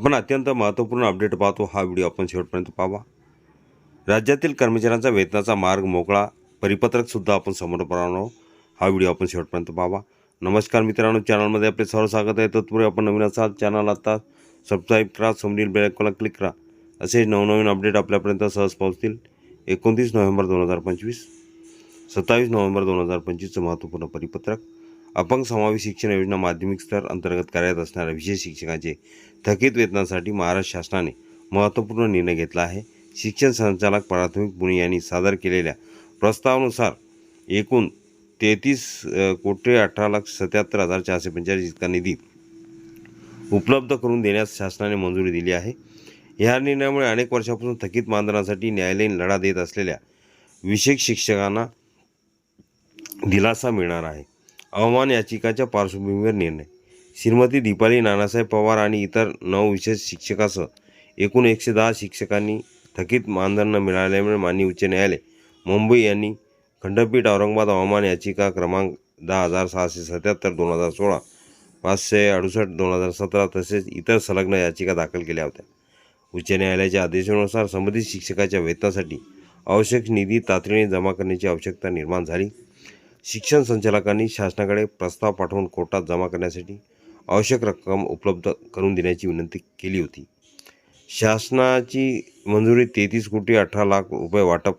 आपण अत्यंत महत्त्वपूर्ण अपडेट पाहतो. हा व्हिडिओ आपण शेवटपर्यंत पाहावा. राज्यातील कर्मचाऱ्यांचा वेतनाचा मार्ग मोकळा परिपत्रकसुद्धा आपण समोर पाहणार हा व्हिडिओ आपण शेवटपर्यंत पाहावा. नमस्कार मित्रांनो चॅनलमध्ये आपले सर्व स्वागत आहे. तत्पूर्वी आपण नवीन असाल चॅनल आता सबस्क्राईब करा समोरील बेल क्लिक करा. असे नवनवीन अपडेट आपल्यापर्यंत सहज पोहोचतील. एकोणतीस नोव्हेंबर दोन हजार पंचवीस सत्तावीस नोव्हेंबर दोन हजार पंचवीसचं महत्त्वपूर्ण परिपत्रक. अपंग समावेश शिक्षण योजना माध्यमिक स्तर अंतर्गत कार्यरत असणाऱ्या विशेष शिक्षकांचे थकीत वेतनासाठी महाराष्ट्र शासनाने महत्त्वपूर्ण निर्णय घेतला आहे. शिक्षण संचालक प्राथमिक पुणे यांनी सादर केलेल्या प्रस्तावानुसार एकूण तेहतीस कोटी अठरा लाख सत्याहत्तर हजार चारशे पंचेचाळीस इतका निधी उपलब्ध करून देण्यास शासनाने मंजुरी दिली आहे. ह्या निर्णयामुळे अनेक वर्षापासून थकीत मानधनासाठी न्यायालयीन लढा देत असलेल्या विशेष शिक्षकांना दिलासा मिळणार आहे. अवमान याचिकाच्या पार्श्वभूमीवर निर्णय. श्रीमती दीपाली नानासाहेब पवार आणि इतर नऊ विशेष शिक्षकासह एकूण एकशे दहा शिक्षकांनी थकीत मानधन न मिळाल्यामुळे माननीय उच्च न्यायालय मुंबई यांनी खंडपीठ औरंगाबाद हवामान याचिका क्रमांक दहा हजार सहाशे सत्याहत्तर दोन हजार सोळा पाचशे अडुसष्ट दोन हजार सतरा तसेच इतर संलग्न याचिका दाखल केल्या होत्या. उच्च न्यायालयाच्या आदेशानुसार संबंधित शिक्षकाच्या वेतनासाठी आवश्यक निधी तातडीने जमा करण्याची आवश्यकता निर्माण झाली. शिक्षण संचालकांनी शासनाकडे प्रस्ताव पाठवून कोर्टात जमा करण्यासाठी आवश्यक रक्कम उपलब्ध करून देण्याची विनंती केली होती. शासनाची मंजुरी तेहतीस कोटी अठरा लाख रुपये वाटप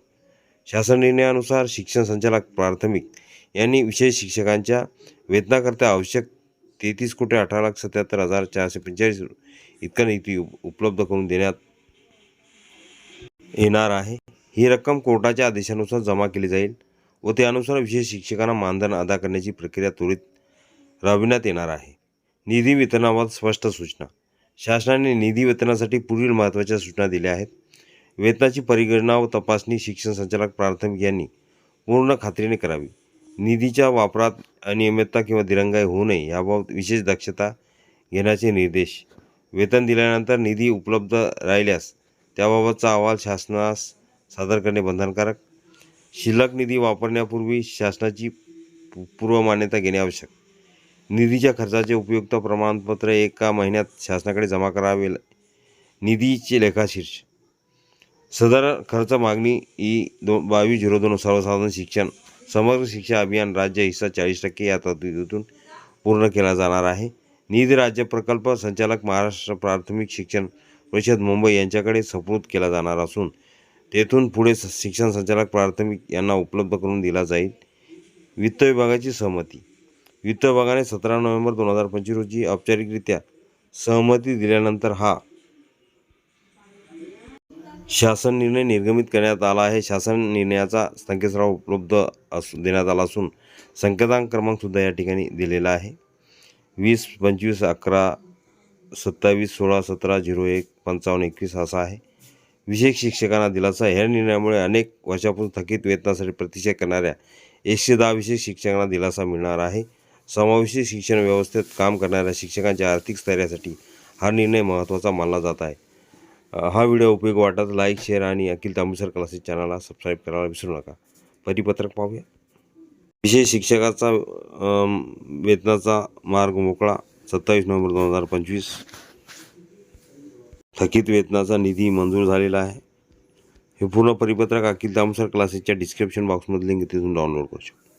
शासन निर्णयानुसार शिक्षण संचालक प्राथमिक यांनी विशेष शिक्षकांच्या वेतनाकरता आवश्यक तेहतीस कोटी अठरा लाख सत्याहत्तर हजार चारशे पंचेचाळीस इतका निधी उप- उपलब्ध करून देण्यात येणार आहे. ही रक्कम कोर्टाच्या आदेशानुसार जमा केली जाईल. व त्यानुसार विशेष शिक्षकांना मानधन अदा करण्याची प्रक्रिया त्वरित राबविण्यात येणार आहे. निधी वितरणाबाबत स्पष्ट सूचना. शासनाने निधी वितरणासाठी पुढील महत्त्वाच्या सूचना दिल्या आहेत. वेतनाची परिगणना व तपासणी शिक्षण संचालक प्राथमिक यांनी पूर्ण खात्रीने करावी. निधीच्या वापरात अनियमितता किंवा दिरंगाई होऊ नये याबाबत विशेष दक्षता घेण्याचे निर्देश. वेतन दिल्यानंतर निधी उपलब्ध राहिल्यास त्याबाबतचा अहवाल शासनास सादर करणे बंधनकारक. शिल्लक निधी वापरण्यापूर्वी शासनाची पू- पूर्व मान्यता घेणे आवश्यक. निधीच्या खर्चाचे उपयुक्त प्रमाणपत्र एका महिन्यात शासनाकडे जमा करावे निधीचे लेखाशीर्ष सदर खर्च मागणी ई दो बावीस झिरो दोन सर्वसाधारण शिक्षण समग्र शिक्षा अभियान राज्य हिस्सा चाळीस टक्के या तरतुदीतून पूर्ण केला जाणार आहे. निधी राज्य प्रकल्प संचालक महाराष्ट्र प्राथमिक शिक्षण परिषद मुंबई यांच्याकडे सुपूर्द केला जाणार असून तेथून पुढे शिक्षण संचालक प्राथमिक यांना उपलब्ध करून दिला जाईल. वित्त विभागाची सहमती. वित्त विभागाने सतरा नोव्हेंबर दोन हजार पंचवीस रोजी औपचारिकरित्या सहमती दिल्यानंतर हा शासन निर्णय निर्गमित करण्यात आला आहे. शासन निर्णयाचा संकेतस्थळ उपलब्ध असू देण्यात आला असून संकेतांक क्रमांकसुद्धा या ठिकाणी दिलेला आहे. वीस पंचवीस अकरा सत्तावीस सोळा सतरा झिरो एक पंचावन्न एकवीस असा आहे. विशेष शिक्षकांना दिलासा. ह्या निर्णयामुळे अनेक वर्षापासून थकीत वेतनासाठी प्रतीक्षा करणाऱ्या एकशे दहा विशेष शिक्षकांना दिलासा मिळणार आहे. समावेशित शिक्षण व्यवस्थेत काम करणाऱ्या शिक्षकांच्या आर्थिक स्थैर्यासाठी हा निर्णय महत्त्वाचा मानला जात आहे. हा व्हिडिओ उपयोग वाटत लाईक शेअर आणि अखिल तांबूसर क्लासेस चॅनलला सबस्क्राईब करायला विसरू नका. परिपत्रक पाहूया. विशेष शिक्षकाचा वेतनाचा मार्ग मोकळा. सत्तावीस नोव्हेंबर दोन हजार पंचवीस. थकीत वेतनाचा निधी मंजूर झालेला आहे. हे पूर्ण परिपत्रक अखिल तामसर क्लासेसच्या डिस्क्रिप्शन बॉक्समध्ये लिंक तिथून डाउनलोड करू शकतो.